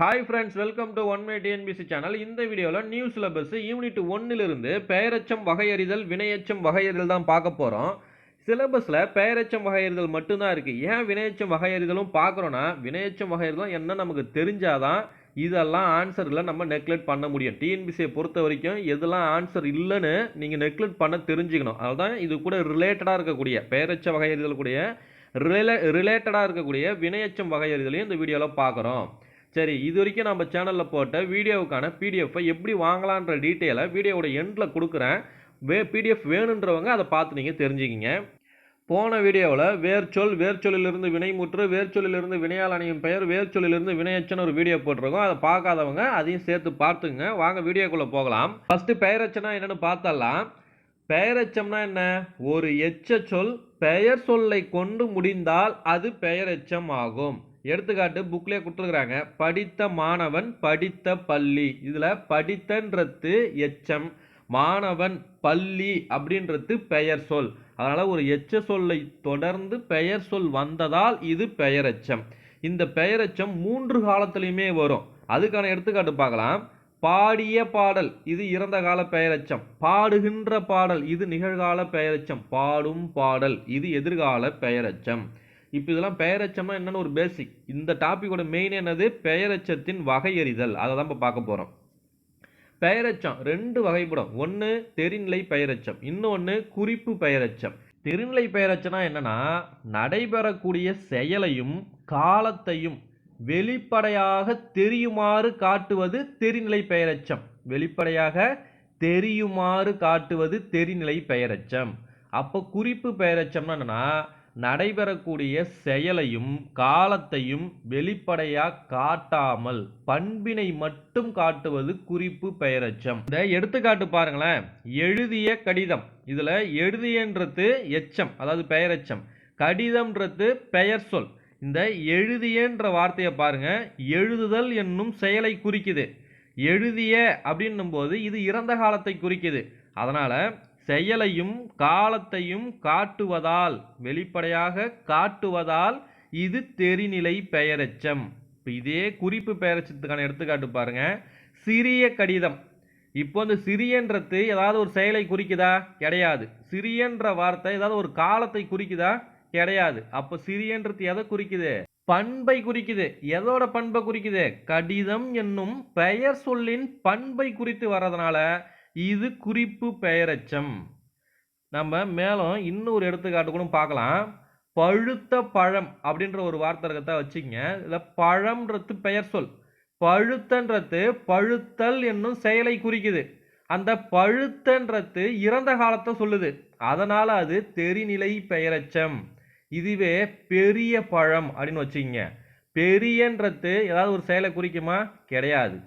Hi friends welcome to one may TNPSC channel இந்த வீடியோவில் new syllabus unit ஒன்னிலிருந்து பெயரச்சம் வகையறிதல் வினையச்சம் வகையறிதல் தான் பார்க்க போகிறோம் சிலபஸில் பெயரச்சம் வகையறிதல் மட்டும்தான் இருக்குது ஏன் வினையச்சம் வகையறிதலும் பார்க்குறோன்னா வினையச்சம் வகையறிதலும் என்ன நமக்கு தெரிஞ்சாதான் இதெல்லாம் ஆன்சரில் நம்ம நெக்லெக்ட் பண்ண முடியும். டிஎன்பிசியை பொறுத்த வரைக்கும் எதெல்லாம் ஆன்சர் இல்லைன்னு நீங்கள் நெக்லெக்ட் பண்ண தெரிஞ்சுக்கணும். அதுதான் இது கூட ரிலேட்டடாக இருக்கக்கூடிய பெயரச்ச வகையறிதல் கூடிய ரிலே ரிலேட்டடாக இருக்கக்கூடிய வினையச்சம் வகையறிதலையும் இந்த வீடியோவில் பார்க்குறோம். சரி இது வரைக்கும் நம்ம சேனலில் போட்ட வீடியோவுக்கான பிடிஎஃப்பை எப்படி வாங்கலான்ற டீட்டெயிலை வீடியோவோட எண்டில் கொடுக்குறேன். வே பிடிஎஃப் வேணுன்றவங்க அதை பார்த்து நீங்கள் தெரிஞ்சுக்கிங்க. போன வீடியோவில் வேர்ச்சொல் வேர்ச்சொல்லிலிருந்து வினைமுற்று வேர்ச்சொல்லிலிருந்து வினையால் அணியும் பெயர் வேர்ச்சொல்லிலிருந்து வினையச்சன்னு ஒரு வீடியோ போட்டிருக்கோம். அதை பார்க்காதவங்க அதையும் சேர்த்து பார்த்துங்க வாங்க வீடியோக்குள்ளே போகலாம். ஃபஸ்ட்டு பெயரச்சனா என்னென்னு பார்த்தலாம் பெயரச்சம்னா என்ன? ஒரு எச்ச சொல் பெயர் சொல்லை கொண்டு முடிந்தால் அது பெயரெச்சம் ஆகும். எடுத்துக்காட்டு புக்லேயே கொடுத்துருக்குறாங்க. படித்த மாணவன் படித்த பள்ளி. இதில் படித்தன்றது எச்சம். மாணவன் பள்ளி அப்படின்றது பெயர் சொல். அதனால் ஒரு எச்ச சொல்லை தொடர்ந்து பெயர் சொல் வந்ததால் இது பெயரெச்சம் இந்த பெயரெச்சம் மூன்று காலத்துலையுமே வரும். அதுக்கான எடுத்துக்காட்டு பார்க்கலாம். பாடிய பாடல் இது இறந்த கால பெயரெச்சம் பாடுகின்ற பாடல் இது நிகழ்கால பெயரெச்சம் பாடும் பாடல் இது எதிர்கால பெயரெச்சம் இப்போ இதெல்லாம் பெயரெச்சம்னா என்னென்னு ஒரு பேசிக் இந்த டாப்பிக்கோட மெயின் என்னது? பெயரச்சத்தின் வகையறிதல். அதை தான் இப்போ பார்க்க போகிறோம் பெயரச்சம். ரெண்டு வகைப்படும். ஒன்று தெரிநிலை பெயரச்சம். இன்னொன்று குறிப்பு பெயரச்சம். தெரிநிலை பெயரச்சனா என்னன்னா நடைபெறக்கூடிய செயலையும் காலத்தையும் வெளிப்படையாக தெரியுமாறு காட்டுவது தெரிநிலை பெயரச்சம். வெளிப்படையாக தெரியுமாறு காட்டுவது தெரிநிலை பெயரச்சம். அப்போ குறிப்பு பெயரச்சம்னா என்னன்னா நடைபெறக்கூடிய செயலையும் காலத்தையும் வெளிப்படையாக காட்டாமல் பண்பினை மட்டும் காட்டுவது குறிப்பு பெயரெச்சம். இந்த எடுத்துக்காட்டு பாருங்களேன். எழுதிய கடிதம். இதில் எழுதியன்றது எச்சம் அதாவது பெயரெச்சம். கடிதம்ன்றது பெயர் சொல். இந்த எழுதியன்ற வார்த்தையை பாருங்க. எழுதுதல் என்னும் செயலை குறிக்குது. எழுதிய அப்படின்னும் போது இது இறந்த காலத்தை குறிக்குது. அதனால் செயலையும் காலத்தையும் காட்டுவதால் வெளிப்படையாக காட்டுவதால் இது தெரிநிலை பெயரெச்சம். இப்போ இதே குறிப்பு பெயரெச்சத்துக்கான எடுத்துக்காட்டு பாருங்க. சிறிய கடிதம். இப்போ இந்த சிறியன்றது ஏதாவது ஒரு செயலை குறிக்குதா? கிடையாது. சிறியன்ற வார்த்தை ஏதாவது ஒரு காலத்தை குறிக்குதா? கிடையாது. அப்போ சிறியன்றது எதை குறிக்குது? பண்பை குறிக்குது. எதோட பண்பை குறிக்குது? கடிதம் என்னும் பெயர் சொல்லின் பண்பை குறித்து வர்றதுனால இது குறிப்பு பெயரெச்சம். நம்ம மேலும் இன்னொரு எடுத்துக்காட்டு கூட பார்க்கலாம். பழுத்த பழம் அப்படின்ற ஒரு வார்த்தை இருக்கத்தை வச்சுக்கங்க. இதில் பழம்ன்றது பெயர் சொல். பழுத்தன்றது பழுத்தல் என்னும் செயலை குறிக்குது. அந்த பழுத்தன்றது இறந்த காலத்தை சொல்லுது. அதனால் அது தெரிநிலை பெயரச்சம். இதுவே பெரிய பழம் அப்படின்னு வச்சுக்கங்க. பெரியன்றது ஏதாவது ஒரு செயலை குறிக்குமா? கிடையாது.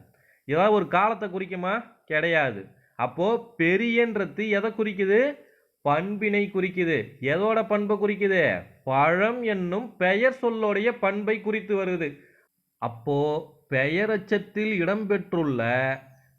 ஏதாவது ஒரு காலத்தை குறிக்குமா? கிடையாது. அப்போது பெரியன்றது எதை குறிக்குது? பண்பினை குறிக்குது. எதோட பண்பை குறிக்குது? பழம் என்னும் பெயர் சொல்லோடைய பண்பை குறித்து வருது. அப்போ பெயரச்சத்தில் இடம்பெற்றுள்ள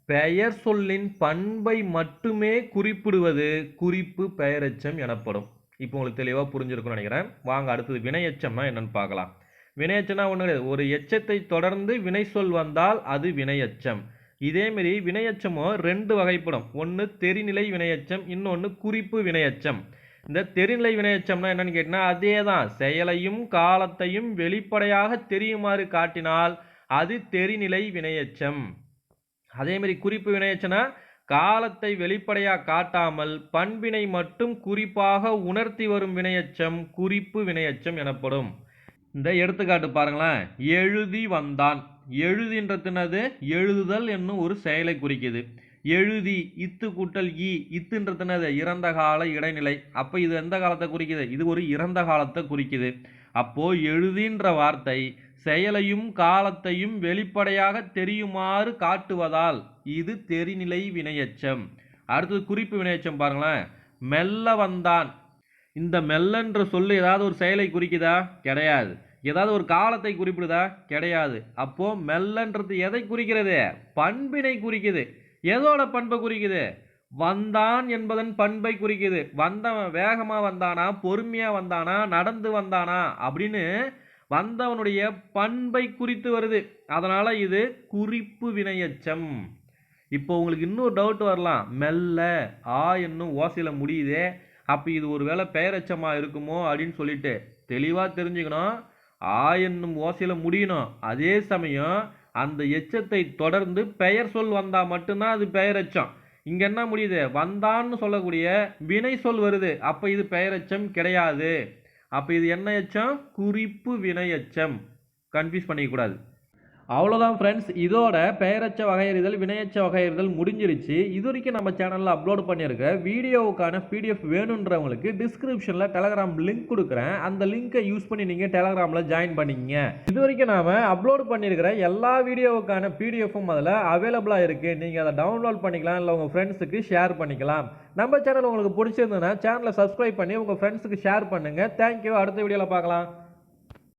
பெயர் சொல்லின் பண்பை மட்டுமே குறிப்பிடுவது குறிப்பு பெயரச்சம் எனப்படும். இப்போ உங்களுக்கு தெளிவாக புரிஞ்சிருக்கும்னு நினைக்கிறேன். வாங்க அடுத்தது வினையச்சம்னா என்னன்னு பார்க்கலாம். வினையச்சம்னா ஒன்று கிடையாது. ஒரு எச்சத்தை தொடர்ந்து வினை சொல் வந்தால் அது வினையச்சம் இதேமாரி வினையச்சமோ ரெண்டு வகைப்படும். ஒன்று தெரிநிலை வினையச்சம் இன்னொன்று குறிப்பு வினையச்சம். இந்த தெரிநிலை வினையச்சம்னா என்னன்னு கேட்டால் அதே தான் செயலையும் காலத்தையும் வெளிப்படையாக தெரியுமாறு காட்டினால் அது தெரிநிலை வினையச்சம். அதேமாரி குறிப்பு வினையச்சனா காலத்தை வெளிப்படையாக காட்டாமல் பண்பினை மட்டும் குறிப்பாக உணர்த்தி வரும் வினையச்சம் குறிப்பு வினையச்சம் எனப்படும். இந்த எடுத்துக்காட்டு பாருங்களேன். எழுதி வந்தான். எழுதின்றதுனது எழுதுதல் என்னும் ஒரு செயலை குறிக்குது. எழுதி இத்து கூட்டல் ஈ இத்துன்றதுனது இறந்த கால இடைநிலை. அப்போ இது எந்த காலத்தை குறிக்குது? இது ஒரு இறந்த காலத்தை குறிக்குது. அப்போது எழுதின்ற வார்த்தை செயலையும் காலத்தையும் வெளிப்படையாக தெரியுமாறு காட்டுவதால் இது தெரிநிலை வினையச்சம். அடுத்தது குறிப்பு வினையச்சம் பாருங்களேன். மெல்ல வந்தான். இந்த மெல்லன்ற சொல்லு ஏதாவது ஒரு செயலை குறிக்குதா? கிடையாது. ஏதாவது ஒரு காலத்தை குறிப்பிடுதா? கிடையாது. அப்போ மெல்லன்றது எதை குறிக்கிறது? பண்பினை குறிக்குது. எதோட பண்பை குறிக்குது? வந்தான் என்பதன் பண்பை குறிக்குது. வந்தவன் வேகமாக வந்தானா? பொறுமையாக வந்தானா? நடந்து வந்தானா? அப்படின்னு வந்தவனுடைய பண்பை குறித்து வருது. அதனால் இது குறிப்பு வினையச்சம். இப்போ உங்களுக்கு இன்னொரு டவுட் வரலாம். மெல்ல ஆ என்னும் ஓசையில் முடியுதே. அப்போ இது ஒருவேளை பெயரச்சமாக இருக்குமோ அப்படின்னு சொல்லிட்டு தெளிவாக தெரிஞ்சுக்கணும். ஆ என்னும் ஓசையில் முடியணும். அதே சமயம் அந்த எச்சத்தை தொடர்ந்து பெயர் சொல் வந்தால் மட்டும்தான் அது பெயரெச்சம் இங்கே என்ன முடியுது? வந்தான்னு சொல்லக்கூடிய வினை சொல் வருது. அப்போ இது பெயரெச்சம் கிடையாது. அப்போ இது என்ன எச்சம் குறிப்பு வினை எச்சம் கன்ஃபியூஸ் பண்ணிக்கக்கூடாது அவ்வளோதான் ஃப்ரெண்ட்ஸ் இதோட பெயரச்ச வகையறிதல் வினையச்ச வகையறிதல் முடிஞ்சிருச்சு. இது வரைக்கும் நம்ம சேனலில் அப்லோட் பண்ணியிருக்க வீடியோவுக்கான பிடிஎஃப் வேணுன்றவங்களுக்கு டிஸ்கிரிப்ஷனில் டெலகிராம் லிங்க் கொடுக்குறேன். அந்த லிங்கை யூஸ் பண்ணி நீங்கள் டெலகிராமில் ஜாயின் பண்ணிக்கங்க இது வரைக்கும் நாம் அப்லோட் பண்ணியிருக்கிற எல்லா வீடியோவுக்கான பிடிஎஃப்பும் அதில் அவைலபிளாக இருக்குது நீங்கள் அதை டவுன்லோட் பண்ணிக்கலாம் இல்லை உங்கள் ஃப்ரெண்ட்ஸுக்கு ஷேர் பண்ணிக்கலாம். நம்ம சேனல் உங்களுக்கு பிடிச்சிருந்ததுன்னா சேனலை சப்ஸ்கிரைப் பண்ணி உங்கள் ஃப்ரெண்ட்ஸுக்கு ஷேர் பண்ணுங்கள் தேங்க்யூ அடுத்த வீடியோவில் பார்க்கலாம்.